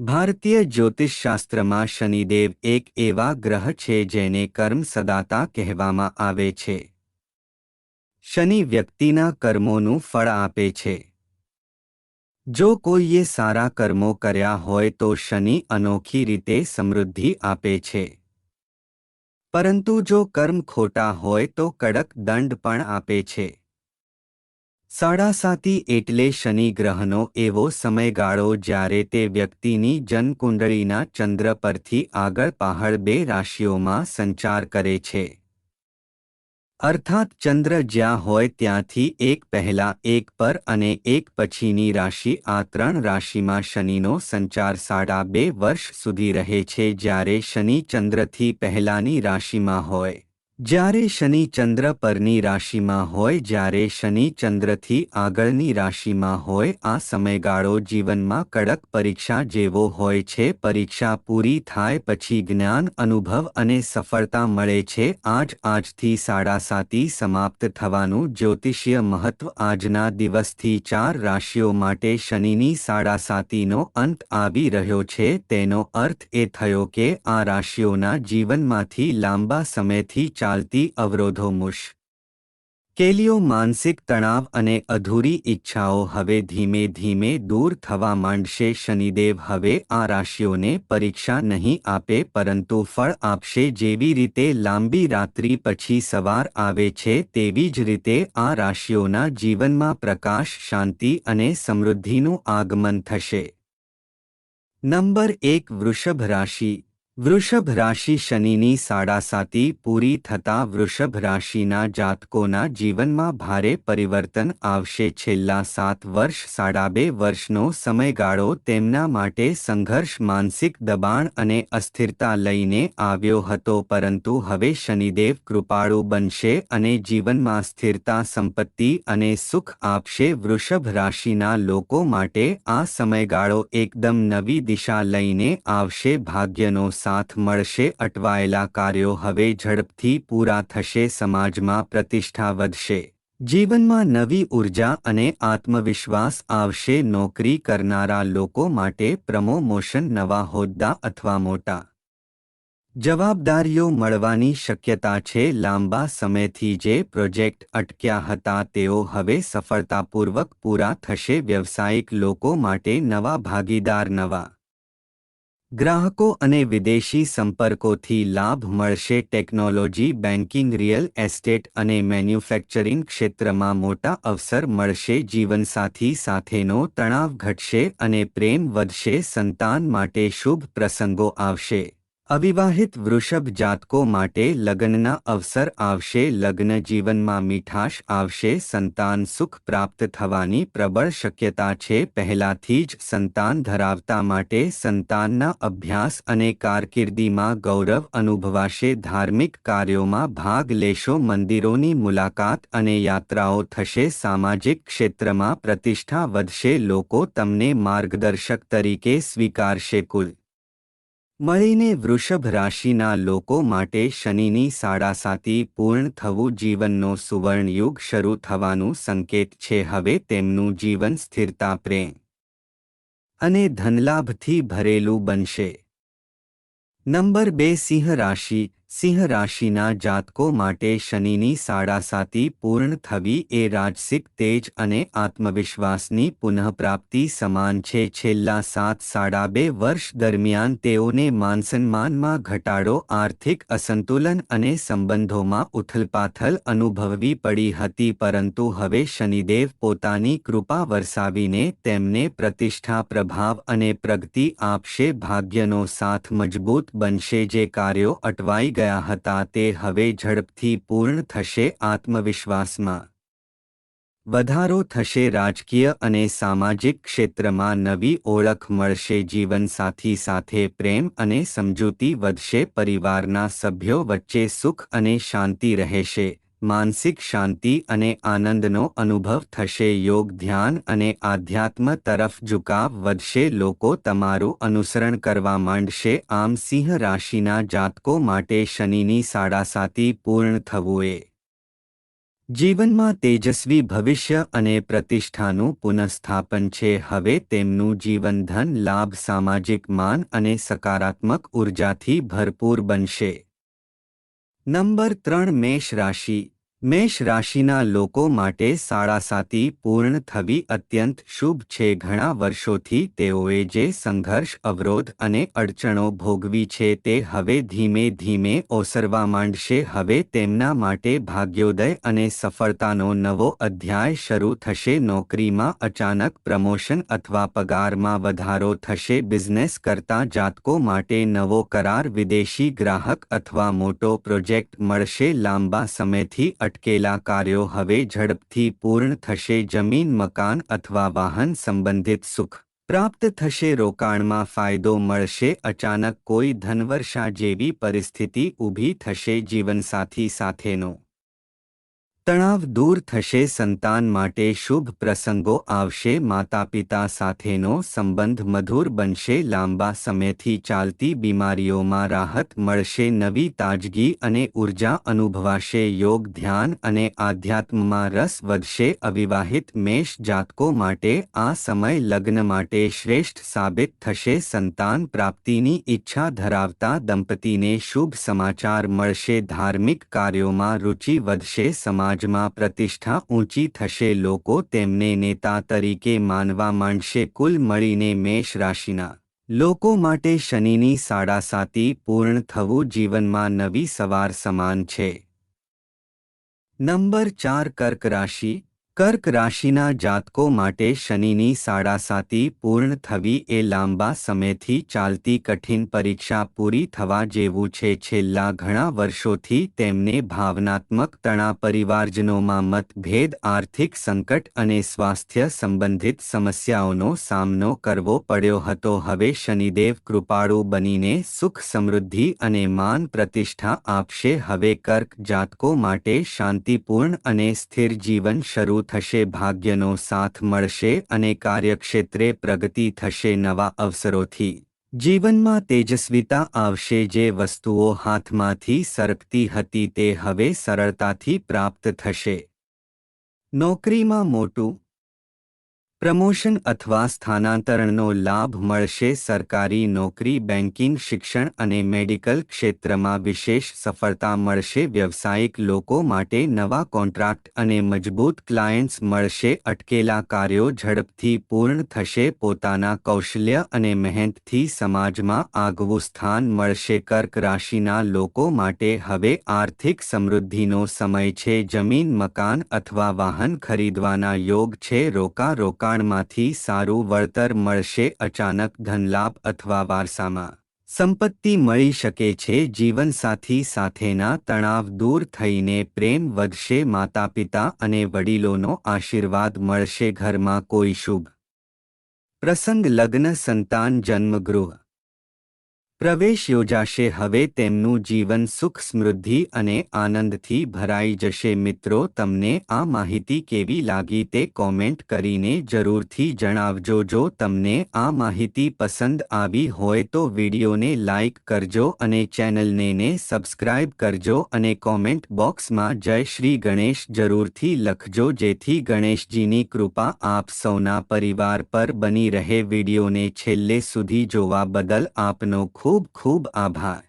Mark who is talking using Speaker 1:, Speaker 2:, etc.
Speaker 1: ભારતીય જ્યોતિષશાસ્ત્રમાં શનિદેવ એક એવા ગ્રહ છે જેને કર્મ સદાતા કહેવામાં આવે છે. શનિ વ્યક્તિના કર્મોનું ફળ આપે છે. જો કોઈએ સારા કર્મો કર્યા હોય તો શનિ અનોખી રીતે સમૃદ્ધિ આપે છે. પરંતુ જો કર્મ ખોટા હોય તો કડક દંડ પણ આપે છે. સાડાસાતી એટલે શનિ ગ્રહનો એવો સમયગાળો જ્યારે તે વ્યક્તિની જનકુંડળીના ચંદ્ર પરથી આગળ પહાડ બે રાશિઓમાં સંચાર કરે છે. અર્થાત ચંદ્ર જ્યાં હોય ત્યાંથી એક પહેલા એક પર અને એક પછીની રાશિ આ ત્રણ રાશિમાં શનિનો સંચાર સાડા બે વર્ષ સુધી રહે છે જ્યારે શનિ ચંદ્રથી પહેલાની રાશિમાં હોય. જ્યારે શનિ ચંદ્ર પરની રાશિમાં હોય, જ્યારે શનિ ચંદ્રથી આગળની રાશિમાં હોય, આ સમયગાળો જીવનમાં કડક પરીક્ષા જેવો હોય છે. પરીક્ષા પૂરી થાય પછી જ્ઞાન, અનુભવ અને સફળતા મળે છે. આજ આજથી સાડા સાતી સમાપ્ત થવાનું જ્યોતિષીય મહત્વ. આજના દિવસથી ચાર રાશિઓ માટે શનિની સાડા સાતીનો અંત આવી રહ્યો છે. તેનો અર્થ એ થયો કે આ રાશિઓના જીવનમાંથી લાંબા સમયથી ચાલતી અવરોધો મુશ. કેલીઓ માનસિક તણાવ અને અધૂરી ઈચ્છાઓ હવે ધીમે ધીમે દૂર થવા માંડશે, શનિદેવ હવે આ રાશિઓને પરીક્ષા નહીં આપે પરંતુ ફળ આપશે જેવી રીતે લાંબી રાત્રિ પછી સવાર આવે છે તેવી જ રીતે આ રાશિઓના જીવનમાં પ્રકાશ, શાંતિ અને સમૃદ્ધિનું આગમન થશે. નંબર એક વૃષભ રાશિ વૃષભ રાશિ શનિની સાડાસાતી પૂરી થતાં વૃષભ રાશિના જાતકોના જીવનમાં ભારે પરિવર્તન આવશે. છેલ્લા સાત વર્ષ સાડા બે વર્ષનો સમયગાળો તેમના માટે સંઘર્ષ, માનસિક દબાણ અને અસ્થિરતા લઈને આવ્યો હતો. પરંતુ હવે શનિદેવ કૃપાળુ બનશે અને જીવનમાં સ્થિરતા, સંપત્તિ અને સુખ આપશે. વૃષભ રાશિના લોકો માટે આ સમયગાળો એકદમ નવી દિશા લઈને આવશે. ભાગ્યનો સાથ મળશે અટવાયેલા કાર્યો હવે ઝડપથી પૂરા થશે, સમાજમાં પ્રતિષ્ઠા વધશે. જીવનમાં નવી ઊર્જા અને આત્મવિશ્વાસ આવશે, નોકરી કરનારા લોકો માટે પ્રમોમોશન નવા હોદ્દા અથવા મોટા જવાબદારીઓ મળવાની શક્યતા છે. લાંબા સમયથી જે પ્રોજેક્ટ અટક્યા હતા, તેઓ હવે સફળતાપૂર્વક પૂરા થશે. વ્યવસાયિક લોકો માટે નવા ભાગીદાર નવા ગ્રાહકો અને વિદેશી સંપર્કોથી લાભ મળશે ટેકનોલોજી, બેન્કિંગ, રિયલ એસ્ટેટ અને મેન્યુફેક્ચરિંગ ક્ષેત્રમાં મોટા અવસર મળશે. જીવનસાથી સાથેનો તણાવ ઘટશે અને પ્રેમ વધશે. સંતાન માટે શુભ પ્રસંગો આવશે. અવિવાહિત વૃષભ જાતકો માટે લગ્નના અવસર આવશે, લગ્ન જીવનમાં મીઠાશ આવશે, સંતાન સુખ પ્રાપ્ત થવાની પ્રબળ શક્યતા છે. પહેલાથી જ સંતાન ધરાવતા માટે સંતાનના અભ્યાસ અને કારકિર્દીમાં ગૌરવ અનુભવાશે. ધાર્મિક કાર્યોમાં ભાગ લેશો, મંદિરોની મુલાકાત અને યાત્રાઓ થશે. સામાજિક ક્ષેત્રમાં પ્રતિષ્ઠા વધશે, લોકો તમને માર્ગદર્શક તરીકે સ્વીકારશે. કુલ મળીને વૃષભ રાશિના લોકો માટે શનિની સાડાસાતી પૂર્ણ થવું જીવનનો સુવર્ણયુગ શરૂ થવાનું સંકેત છે. હવે તેમનું જીવન સ્થિરતા, પ્રેમ અને ધનલાભથી ભરેલું બનશે. નંબર બે સિંહ રાશિ સિંહ રાશિના જાતકો માટે શનિની સાડાસાતી પૂર્ણ થવી એ રાજસિક તેજ અને આત્મવિશ્વાસની પુનઃપ્રાપ્તિ સમાન છે. છેલ્લા સાત સાડા બે વર્ષ દરમિયાન તેઓને માનસન્માનમાં ઘટાડો, આર્થિક અસંતુલન અને સંબંધોમાં ઉથલપાથલ અનુભવવી પડી હતી, પરંતુ હવે શનિદેવ પોતાની કૃપા વરસાવીને તેમને પ્રતિષ્ઠા, પ્રભાવ અને પ્રગતિ આપશે. ભાગ્યનો સાથ મજબૂત બનશે, જે કાર્યો અટવાઈ ગયા હતા તે હવે ઝડપથી પૂર્ણ થશે આત્મવિશ્વાસમાં. વધારો થશે રાજકીય અને સામાજિક ક્ષેત્રમાં નવી ઓળખ મળશે, જીવનસાથી સાથે પ્રેમ અને સમજૂતી વધશે, પરિવારના સભ્યો વચ્ચે સુખ અને શાંતિ રહેશે. માનસિક શાંતિ અને આનંદનો અનુભવ થશે. યોગ, ધ્યાન અને આધ્યાત્મ તરફ ઝુકાવ વધશે. લોકો તમારું અનુસરણ કરવા માંડશે. આમ સિંહ રાશિના જાતકો માટે શનિની સાડાસાતી પૂર્ણ થવું એ જીવનમાં તેજસ્વી ભવિષ્ય અને પ્રતિષ્ઠાનું પુનઃસ્થાપન છે. હવે તેમનું જીવનધન લાભ, સામાજિક માન અને સકારાત્મક ઉર્જાથી ભરપૂર બનશે. નંબર ત્રણ મેષ રાશિ મેષ રાશિના લોકો માટે સાડાસાતી પૂર્ણ થવી અત્યંત શુભ છે. ઘણા વર્ષોથી તેઓએ જે સંઘર્ષ, અવરોધ અને અડચણો ભોગવી છે તે હવે ધીમે ધીમે ઓસરવા માંડશે. હવે તેમના માટે ભાગ્યોદય અને સફળતાનો નવો અધ્યાય શરૂ થશે. નોકરીમાં અચાનક પ્રમોશન અથવા પગારમાં વધારો થશે. બિઝનેસ કરતા જાતકો માટે નવો કરાર, વિદેશી ગ્રાહક અથવા મોટો પ્રોજેક્ટ મળશે. લાંબા સમયથી અટકેલા કાર્યો હવે ઝડપથી પૂર્ણ થશે. જમીન, મકાન અથવા વાહન સંબંધિત સુખ પ્રાપ્ત થશે. રોકાણમાં ફાયદો મળશે. અચાનક કોઈ ધનવર્ષા જેવી પરિસ્થિતિ ઊભી થશે. જીવનસાથી સાથેનો તણાવ દૂર થશે, સંતાન માટે શુભ પ્રસંગો આવશે માતા પિતા સાથેનો સંબંધ મધુર બનશે, લાંબા સમયથી ચાલતી બીમારીઓમાં રાહત મળશે, નવી તાજગી અને ઊર્જા અનુભવાશે, યોગ, ધ્યાન અને આધ્યાત્મમાં રસ વધશે, અવિવાહિત મેષ જાતકો માટે આ સમય લગ્ન માટે શ્રેષ્ઠ સાબિત થશે, સંતાન પ્રાપ્તિની ઈચ્છા ધરાવતા દંપતીને શુભ સમાચાર મળશે, ધાર્મિક કાર્યોમાં રુચિ વધશે, સમાજ સમાજમાં પ્રતિષ્ઠા ઊંચી થશે, લોકો તેમને નેતા તરીકે માનવા માંડશે. કુલ મળીને મેષ રાશિના લોકો માટે શનિની સાડાસાતી પૂર્ણ થવું જીવનમાં નવી સવાર સમાન છે. નંબર ચાર કર્ક રાશિ કર્ક રાશિના જાતકો માટે શનિની સાડાસાતી પૂર્ણ થવી એ લાંબા સમયથી ચાલતી કઠિન પરીક્ષા પૂરી થવા જેવું છે. છેલ્લા ઘણા વર્ષોથી તેમને ભાવનાત્મક તણા પરિવારજનોમાં મતભેદ, આર્થિક સંકટ અને સ્વાસ્થ્ય સંબંધિત સમસ્યાઓનો સામનો કરવો પડ્યો હતો. હવે શનિદેવ કૃપાળુ બનીને સુખ સમૃદ્ધિ અને માન પ્રતિષ્ઠા આપશે. હવે કર્ક જાતકો માટે શાંતિપૂર્ણ અને સ્થિર જીવન શરૂ થશે, ભાગ્યનો સાથ મળશે અને કાર્યક્ષેત્રે પ્રગતિ થશે નવા અવસરોથી. જીવનમાં તેજસ્વીતા આવશે, જે વસ્તુઓ હાથમાંથી સરકતી હતી તે હવે સરળતાથી પ્રાપ્ત થશે. નોકરીમાં મોટું પ્રમોશન અથવા સ્થાનાંતરણનો લાભ મળશે સરકારી નોકરી બેન્કિંગ શિક્ષણ અને મેડિકલ ક્ષેત્રમાં વિશેષ સફળતા મળશે. વ્યવસાયિક લોકો માટે નવા કોન્ટ્રાક્ટ અને મજબૂત ક્લાયન્ટ્સ મળશે. અટકેલા કાર્યો ઝડપથી પૂર્ણ થશે. પોતાના કૌશલ્ય અને મહેનતથી સમાજમાં આગવું સ્થાન મળશે. કર્ક રાશિના લોકો માટે હવે આર્થિક સમૃદ્ધિનો સમય છે. જમીન, મકાન અથવા વાહન ખરીદવાના યોગ છે. રોકા રોકા રોકાણમાંથી સારું વળતર મળશે અચાનક ધનલાભ અથવા વારસામાં. સંપત્તિ મળી શકે છે, જીવનસાથી સાથેના તણાવ દૂર થઈને પ્રેમ વધશે, માતાપિતા અને વડીલોનો આશીર્વાદ મળશે, ઘરમાં કોઈ શુભ. પ્રસંગ લગ્ન, સંતાન, જન્મગૃહ. પ્રવેશ યોજાશે. હવે તેમનું જીવન સુખ, સમૃદ્ધિ અને આનંદથી ભરાઈ જશે. મિત્રો, તમને આ માહિતી કેવી લાગી તે કોમેન્ટ કરીને જરૂરથી જણાવજો. જો તમને આ માહિતી પસંદ આવી હોય તો વિડીયોને લાઇક કરજો અને ચેનલને ને સબસ્ક્રાઇબ કરજો અને કોમેન્ટ બોક્સમાં જય શ્રી ગણેશ જરૂરથી લખજો. જેથી ગણેશજીની કૃપા આપ સૌના પરિવાર પર બની રહે. વિડીયોને છેલ્લે સુધી જોવા બદલ આપનો ખૂબ ખૂબ આભાર.